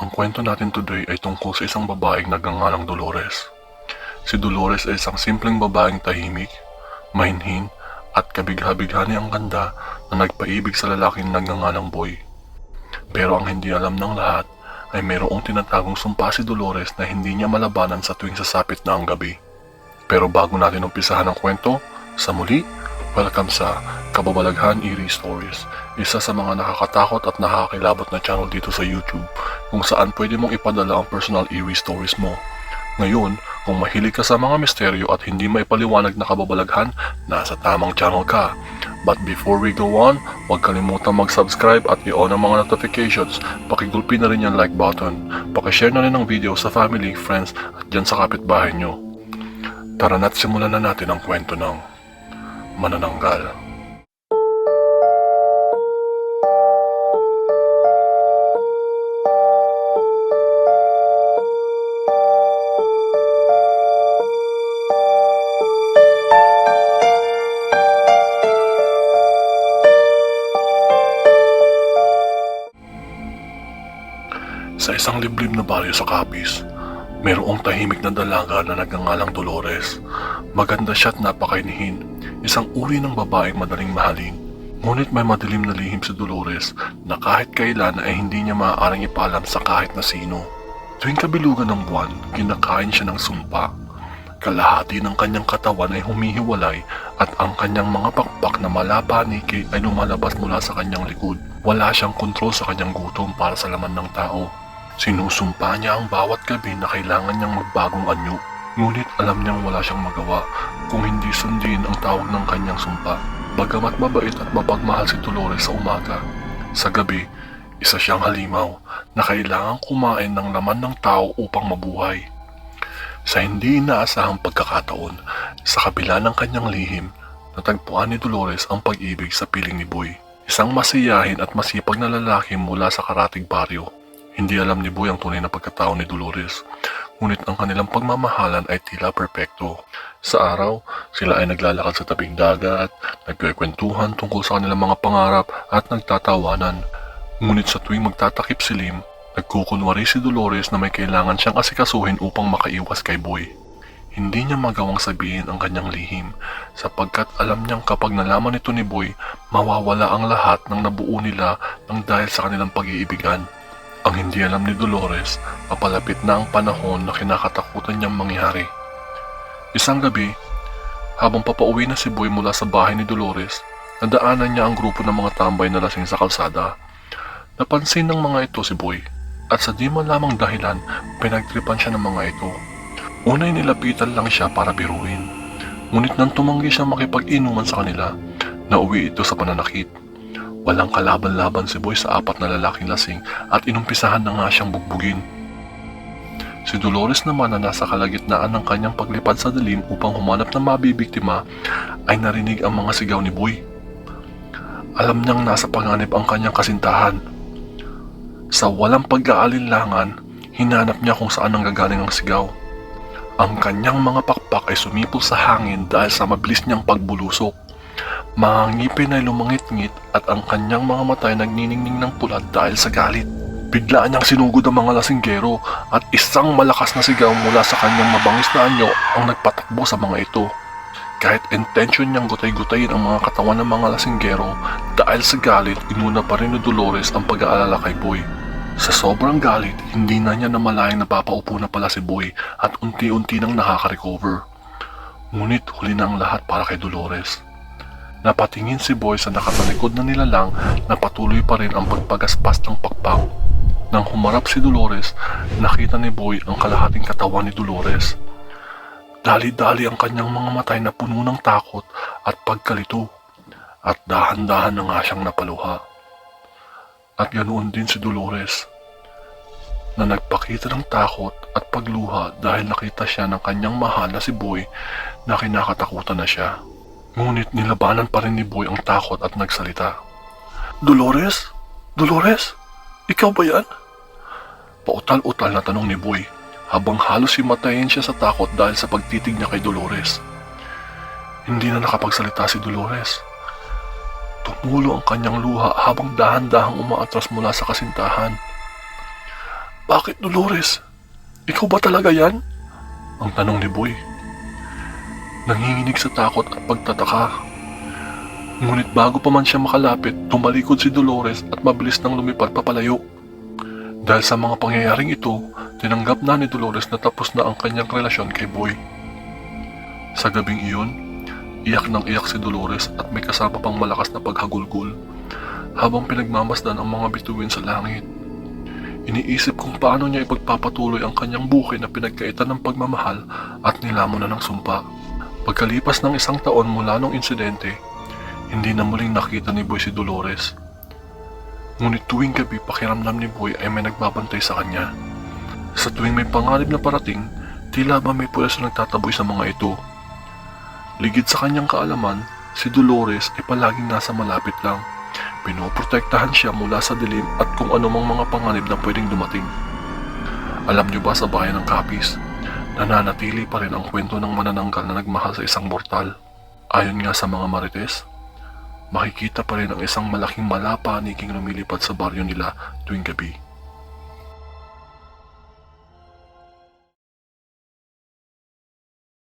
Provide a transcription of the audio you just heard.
Ang kwento natin today ay tungkol sa isang babaeng nagngangalang Dolores. Si Dolores ay isang simpleng babaeng tahimik, mahinhin, at kabigha-bighani ang ganda na nagpaibig sa lalaking nagngangalang Boy. Pero ang hindi alam ng lahat ay mayroong tinatagong sumpa si Dolores na hindi niya malabanan sa tuwing sasapit na ang gabi. Pero bago natin umpisahan ang kwento, sa muli, welcome sa Kababalaghan Eerie Stories, isa sa mga nakakatakot at nakakilabot na channel dito sa YouTube kung saan pwede mong ipadala ang personal eerie stories mo. Ngayon, kung mahilig ka sa mga misteryo at hindi may paliwanag na kababalaghan, nasa tamang channel ka. But before we go on, huwag kalimutan mag-subscribe at i-on ang mga notifications. Pakigulpi na rin yung like button. Pakishare na rin ang video sa family, friends at dyan sa kapitbahay nyo. Tara na't simulan na natin ang kwento ng Manananggal. Sa isang liblib na baryo sa Capiz, mayroong tahimik na dalaga na nagngangalang Dolores. Maganda siya at napakainihin, isang uri ng babaeng madaling mahalin. Ngunit may madilim na lihim si Dolores na kahit kailan ay hindi niya maaaring ipaalam sa kahit na sino. Tuwing kabilugan ng buwan, kinakain siya ng sumpa. Kalahati ng kanyang katawan ay humihiwalay at ang kanyang mga pakpak na malapaniki ay lumalabas mula sa kanyang likod. Wala siyang kontrol sa kanyang gutom para sa laman ng tao. Sinusumpa niya ang bawat gabi na kailangan niyang magbagong anyo. Ngunit alam niyang wala siyang magawa kung hindi sundin ang tawag ng kanyang sumpa. Bagamat mabait at mapagmahal si Dolores sa umaga, sa gabi, isa siyang halimaw na kailangang kumain ng laman ng tao upang mabuhay. Sa hindi inaasahang pagkakataon, sa kabila ng kanyang lihim, natagpuan ni Dolores ang pag-ibig sa piling ni Boy. Isang masiyahin at masipag na lalaki mula sa karatig baryo. Hindi alam ni Boy ang tunay na pagkatao ni Dolores, ngunit ang kanilang pagmamahalan ay tila perpekto. Sa araw, sila ay naglalakad sa tabing dagat, nagkikwentuhan tungkol sa kanilang mga pangarap at nagtatawanan. Ngunit sa tuwing magtatakip silim, nagkukunwari si Dolores na may kailangan siyang asikasuhin upang makaiwas kay Boy. Hindi niya magawang sabihin ang kanyang lihim sapagkat alam niyang kapag nalaman ito ni Boy, mawawala ang lahat ng nabuo nila ng dahil sa kanilang pag-iibigan. Ang hindi alam ni Dolores, papalapit na ang panahon na kinakatakutan niyang mangyari. Isang gabi, habang papauwi na si Boy mula sa bahay ni Dolores, nadaanan niya ang grupo ng mga tambay na lasing sa kalsada. Napansin ng mga ito si Boy, at sa di man lamang dahilan, pinagtripan siya ng mga ito. Unay nilapitan lang siya para biruin. Ngunit nang tumanggi siya makipag-inuman sa kanila, nauwi ito sa pananakit. Walang kalaban-laban si Boy sa apat na lalaking lasing at inumpisahan na nga siyang bugbugin. Si Dolores naman na nasa kalagitnaan ng kanyang paglipad sa dilim upang humanap ng mabibiktima ay narinig ang mga sigaw ni Boy. Alam niyang nasa panganib ang kanyang kasintahan. Sa walang pag-aalinlangan, hinanap niya kung saan ang gagaling ang sigaw. Ang kanyang mga pakpak ay sumipol sa hangin dahil sa mabilis niyang pagbulusok. Mga ngipin ay lumangit-ngit at ang kanyang mga mata ay nagniningning ng pula dahil sa galit. Biglaan niyang sinugod ang mga lasinggero at isang malakas na sigaw mula sa kanyang mabangis na anyo ang nagpatakbo sa mga ito. Kahit intention niyang gutay-gutayin ang mga katawan ng mga lasinggero, dahil sa galit, inuna pa rin ni Dolores ang pag-aalala kay Boy. Sa sobrang galit, hindi na niya namalayang napapaupo na pala si Boy at unti-unti nang nakaka-recover. Ngunit huli na ang lahat para kay Dolores. Napatingin si Boy sa nakatalikod na nilalang na patuloy pa rin ang pagpagaspas ng pakpak. Nang humarap si Dolores, nakita ni Boy ang kalahating katawan ni Dolores. Dali-dali ang kanyang mga matay na puno ng takot at pagkalito at dahan-dahan na nga siyang napaluha. At ganoon din si Dolores na nagpakita ng takot at pagluha dahil nakita siya ng kanyang mahal na si Boy na kinakatakutan na siya. Ngunit nilabanan pa rin ni Boy ang takot at nagsalita. Dolores? Dolores? Ikaw ba yan? Pautal-utal na tanong ni Boy habang halos himatayin siya sa takot dahil sa pagtitig niya kay Dolores. Hindi na nakapagsalita si Dolores. Tumulo ang kanyang luha habang dahan-dahang umaatras mula sa kasintahan. Bakit Dolores? Ikaw ba talaga yan? Ang tanong ni Boy. Nanginginig sa takot at pagtataka. Ngunit bago pa man siya makalapit, tumalikod si Dolores at mabilis nang lumipad papalayo. Dahil sa mga pangyayaring ito, tinanggap na ni Dolores na tapos na ang kanyang relasyon kay Boy. Sa gabing iyon, iyak nang iyak si Dolores at may kasama pang malakas na paghagulgol habang pinagmamasdan ang mga bituin sa langit. Iniisip kung paano niya ipagpapatuloy ang kanyang buhay na pinagkaitan ng pagmamahal at nilamon na ng sumpa. Pagkalipas ng isang taon mula nung insidente, hindi na muling nakita ni Boy si Dolores. Ngunit tuwing gabi pakiramdam ni Boy ay may nagbabantay sa kanya. Sa tuwing may panganib na parating, tila ba may pulis na nagtataboy sa mga ito. Ligid sa kanyang kaalaman, si Dolores ay palaging nasa malapit lang. Pinoprotektahan siya mula sa dilim at kung anumang mga panganib na pwedeng dumating. Alam niyo ba sa bayan ng Capiz, nananatili pa rin ang kwento ng manananggal na nagmahal sa isang mortal. Ayon nga sa mga marites, makikita pa rin ang isang malaking malapaniging lumilipad sa baryo nila tuwing gabi.